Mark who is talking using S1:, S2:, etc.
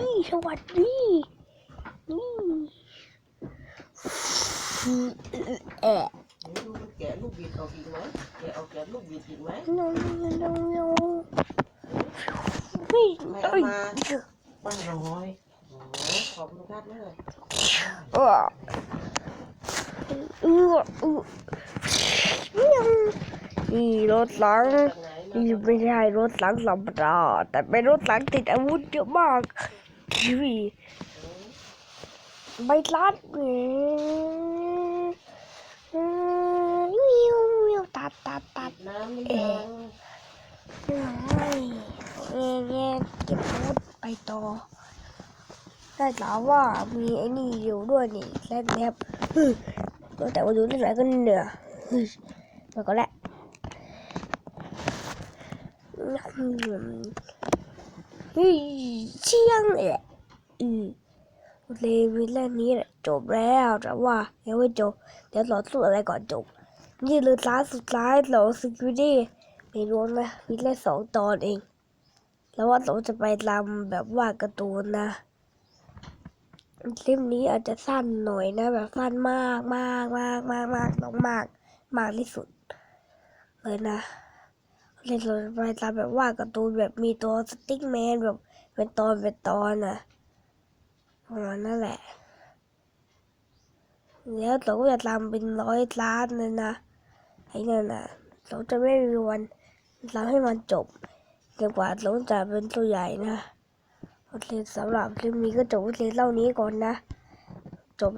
S1: นี่สวัสดีนี่เอ๊ะ
S2: ดูมันแกลูกบิดออกอีกไหมแกเอาแกลูกบิดอีกไหม
S1: น้องน้องน้องนี่
S2: ไม่
S1: เอ้ย
S2: มาป้าร้อยขอบคุณครับแม่
S1: เออเออเออนี่รถหลัง
S2: นี่
S1: ไม่ใช่รถหลังธรรมดาแต่เป็นรถหลังติดอาวุธเยอะมาก ทีวีใบลัดเนี่ยวิววิวตัดตัดตัด
S2: น้ำหรือยัง
S1: น้อยเงี้ยเงี้ยเก็บอาวุธไปต่อได้ถามว่ามีไอ้นี่อยู่ด้วยนี่แลบแลบแต่ว่าอยู่ที่ไหนก็เหนื่อยฮึแล้วก็แหละเฮ้ยเชียงเอะ อือเลวิเล่นนี้แหละจบแล้วแต่ว่ายังไม่จบ เดี๋ยวรอสู้อะไรก่อนจบ นี่เลยร้านสุดท้ายเหรอสกิดี้ไม่รู้นะมีแค่สองตอนเอง แล้วว่าเราจะไปรำแบบว่าการ์ตูนนะคลิปนี้อาจจะสั้นหน่อยนะ แบบสั้นมากมากมากมากมากต้องมาก มากที่สุดเลยนะเล่นรถไฟตามแบบว่าการ์ตูนแบบมีตัวสติ๊กแมนแบบเป็นตอนเป็นตอนน่ะ ปรานั่นแหละ แล้วเราก็จะทำเป็นร้อยล้านเลยนะ ไอ้นั่นนะเราจะไม่มีวันทำให้มันจบจนกว่าเราจะเป็นตัวใหญ่นะ โอเคสำหรับคลิปนี้ก็จบเพียงเล่านี้ก่อนนะ